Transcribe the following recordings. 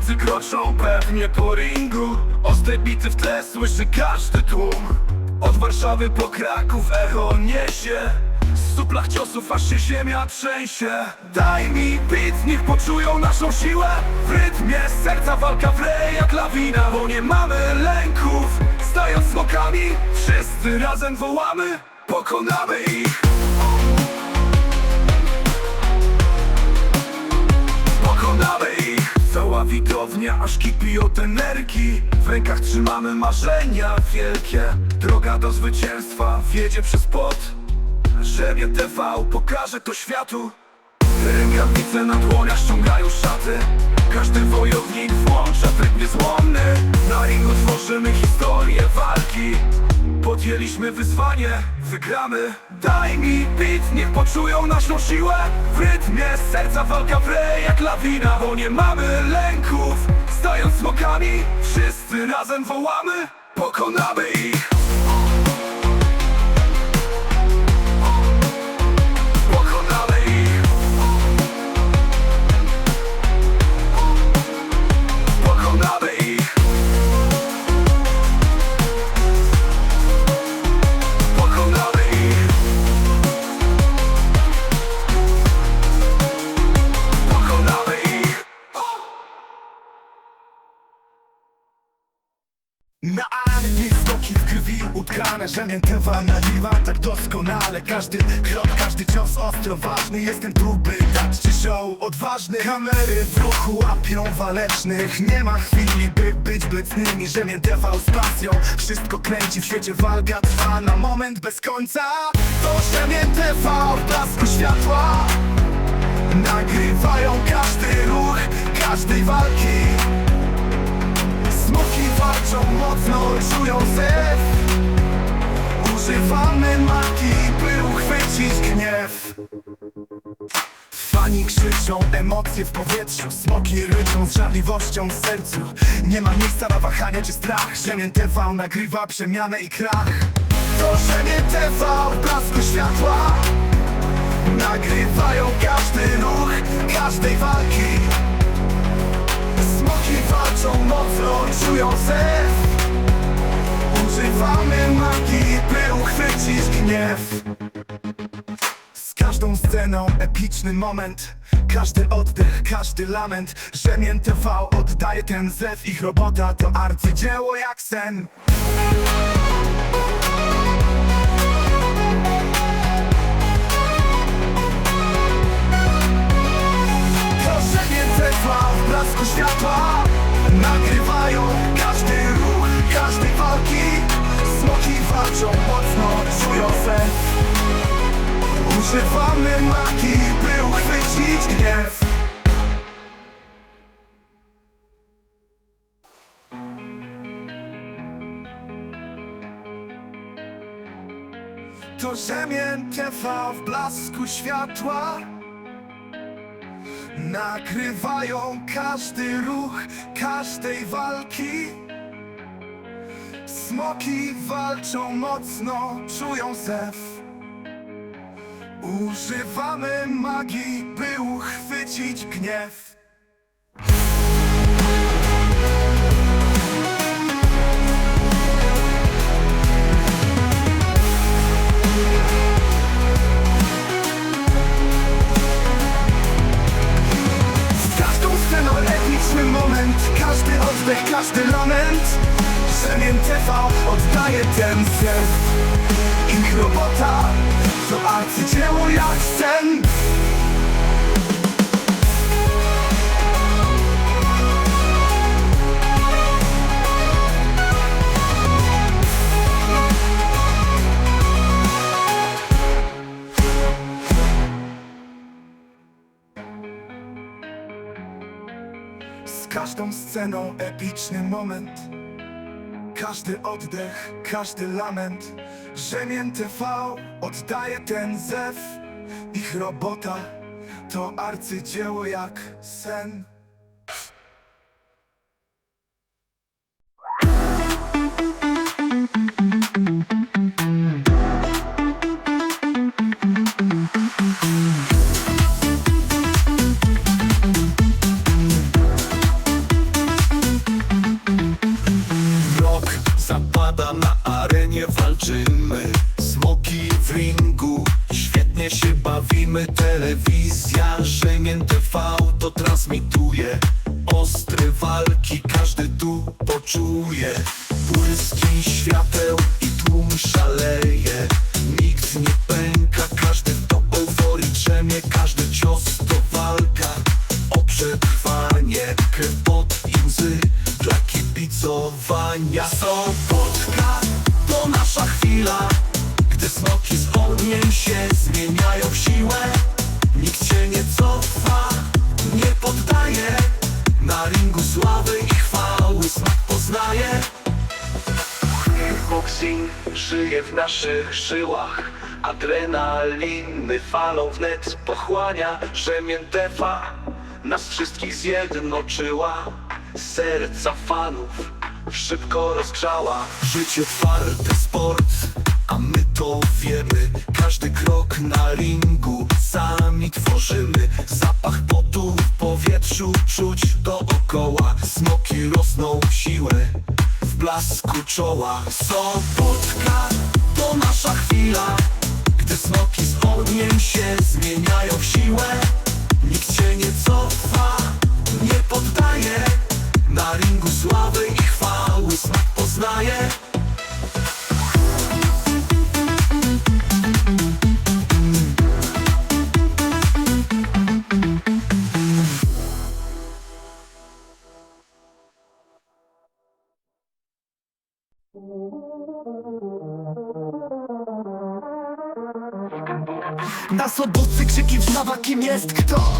zawodnicy kroczą pewnie po ringu. Ostre bity w tle słyszy każdy tłum. Od Warszawy po Kraków echo niesie. Z suplach ciosów aż się ziemia trzęsie. Daj mi beat, niech poczują naszą siłę. W rytmie serca walka wre jak lawina Bo nie mamy lęków. Stając smokami, wszyscy razem wołamy Pokonamy ich Cała widownia aż kipi od energii W rękach trzymamy marzenia wielkie. Droga do zwycięstwa wiedzie przez pot Żebie TV pokaże to światu. Rękawice na dłoniach ściągają szaty. Każdy wojownik włącza tryb niezłomny. Na ringu tworzymy historię walki Podjęliśmy wyzwanie, wygramy. Daj mi beat, niech poczują naszą siłę. W rytmie serca walka wre jak lawina Bo nie mamy lęków. Stając smokami, wszyscy razem wołamy. Pokonamy ich Armii skoki w krwi utkane Rzemiętywa naliwa tak doskonale. Każdy krok, każdy cios ostro ważny. Jestem tu by dać ci show odważny. Kamery w ruchu łapią walecznych. Nie ma chwili by być blecnymi. Rzemiętywa z pasją. Wszystko kręci w świecie. Walka trwa Na moment bez końca. To Rzemiętywa w blasku światła. Nagrywają każdy ruch każdej walki. Smoki walczą mocno, czują zew. Używamy magii, by uchwycić gniew. Fani krzyczą, emocje w powietrzu Smoki ryczą z żarliwością w sercu. Nie ma miejsca na wahania czy strach Rzemień TV nagrywa przemianę i krach. To Rzemień TV w blasku światła Nagrywają każdy ruch każdej walki Używamy magii, by uchwycić gniew. Z każdą sceną epiczny moment. Każdy oddech, każdy lament. Rzemień TV oddaje ten zew. Ich robota to arcydzieło jak sen. Proszę więcej w blasku światła. Nagrywają Smoki walczą mocno, czują sen. Używamy magii, by uchwycić gniew. To Rzemień TV w blasku światła. Nakrywają każdy ruch każdej walki Smoki walczą mocno, czują zew. Używamy magii, by uchwycić gniew robota to arcydzieło jak sen Z każdą sceną epiczny moment Każdy oddech, każdy lament Rzemień TV oddaje ten zew. Ich robota to arcydzieło jak sen Smoki w ringu. Świetnie się bawimy. Ringu sławy i chwały smak poznaje. Boxing żyje w naszych żyłach Adrenaliny falą wnet pochłania Rzemiętewa nas wszystkich zjednoczyła. Serca fanów szybko rozgrzała Życie twardy sport, a my to wiemy. Każdy krok na ringu sami tworzymy. Zapach potu w powietrzu czuć dookoła. Smoki rosną w siłę w blasku czoła. Sobotka to nasza chwila. Gdy smoki z ogniem się zmieniają w siłę Nikt się nie cofa, nie poddaje. Na ringu sławy i chwały smak poznaje Na sobotce krzyki wrzawa kim jest kto?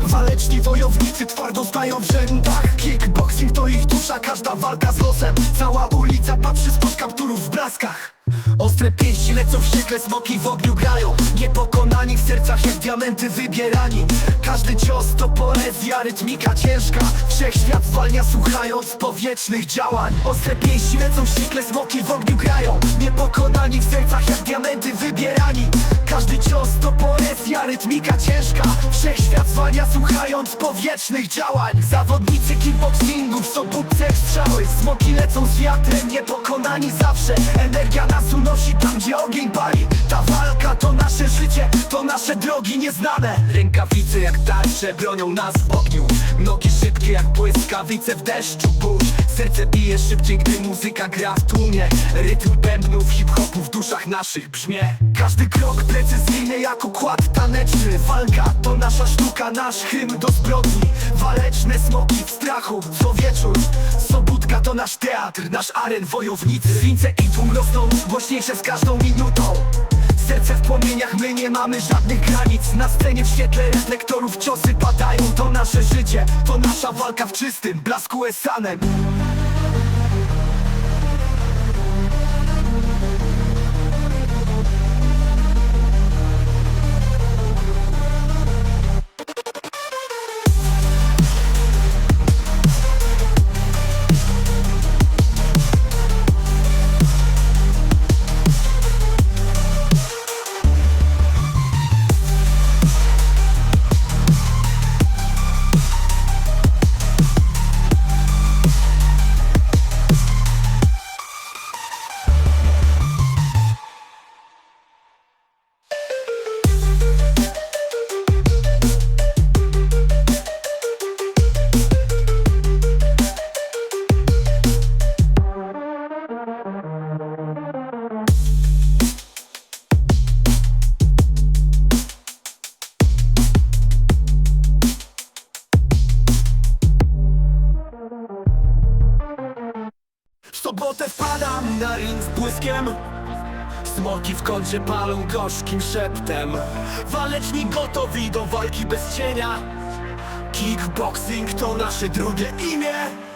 Waleczni wojownicy twardo stają w rzędach. Kickboxing to ich dusza, każda walka z losem. Cała ulica patrzy spod kapturów w blaskach. Ostre pięści lecą wściekle, smoki w ogniu grają. Niepokonani w sercach jak diamenty wybierani. Każdy cios to poezja, rytmika ciężka. Wszechświat zwalnia słuchając powietrznych działań. Ostre pięści lecą wściekle, smoki w ogniu grają. Niepokonani w sercach jak Zwalnia słuchając powietrznych działań. Zawodnicy kickboxingu w sobótce strzały. Smoki lecą z wiatrem, niepokonani zawsze. Energia nas unosi tam, gdzie ogień pali. Ta walka to nasze życie, to nasze drogi nieznane. Rękawice jak tarcze bronią nas w ogniu. Nogi szybkie jak błyskawice w deszczu. Burz Serce bije szybciej, gdy muzyka gra w tłumie. Rytm bębnów hip-hopu w duszach naszych brzmie. Każdy krok precyzyjny jak układ taneczny. Walka to nasza sztuka, nasz hymn do zbrodni. Waleczne smoki w strachu co wieczór. Sobótka to nasz teatr, nasz aren wojownicy. Wince i tłum rosną głośniejsze z każdą minutą Serce w płomieniach, my nie mamy żadnych granic. Na scenie w świetle reflektorów ciosy padają To nasze życie, to nasza walka w czystym blasku esanem wpadam na ring z błyskiem. Smoki w kącie palą gorzkim szeptem. Waleczni gotowi do walki bez cienia. Kickboxing to nasze drugie imię